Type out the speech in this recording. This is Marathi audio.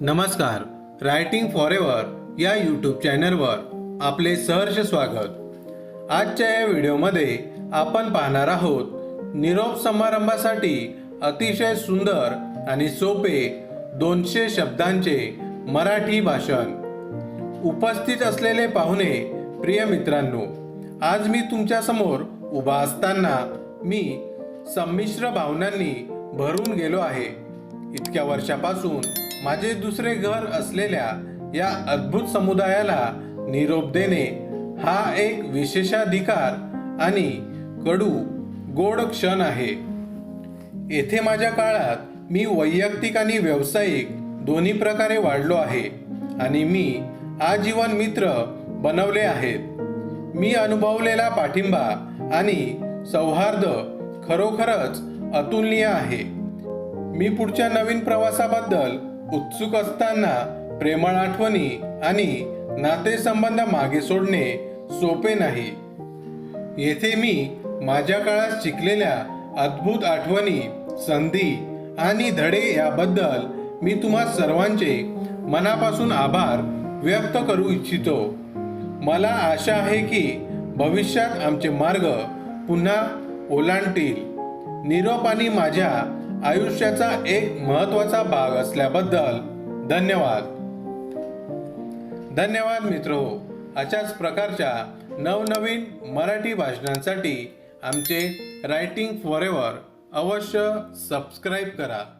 नमस्कार रायटिंग फॉर एव्हर या यूट्यूब चॅनलवर आपले सहर्ष स्वागत. आजच्या या व्हिडिओमध्ये आपण पाहणार आहोत निरोप समारंभासाठी अतिशय सुंदर आणि सोपे दोनशे शब्दांचे मराठी भाषण. उपस्थित असलेले पाहुणे प्रिय मित्रांनो आज मी तुमच्यासमोर उभा असताना मी संमिश्र भावनांनी भरून गेलो आहे. इतक्या वर्षापासून माझे दुसरे घर असलेल्या या अद्भुत समुदायाला निरोप देणे हा एक विशेषाधिकार आणि कडू गोड क्षण आहे. येथे माझ्या काळात मी वैयक्तिक आणि व्यावसायिक दोन्ही प्रकारे वाढलो आहे आणि मी आजीवन मित्र बनवले आहेत. मी अनुभवलेला पाठिंबा आणि सौहार्द खरोखरच अतुलनीय आहे. मी पुढच्या नवीन प्रवासाबद्दल उत्सुक असताना प्रेमळ आठवणी आणि नातेसंबंध मागे सोडणे सोपे नाही. येथे मी माझ्या काळात शिकलेल्या अद्भुत आठवणी संधी आणि धडे याबद्दल मी तुम्हा सर्वांचे मनापासून आभार व्यक्त करू इच्छितो. मला आशा आहे की भविष्यात आमचे मार्ग पुन्हा ओलांडतील. निरोप आणि माझ्या आयुष्याचा एक महत्त्वाचा भाग असल्याबद्दल धन्यवाद. धन्यवाद मित्र. अशाच प्रकारच्या नवनवीन मराठी भाषणांसाठी आमचे रायटिंग फॉर एव्हर अवश्य सबस्क्राईब करा.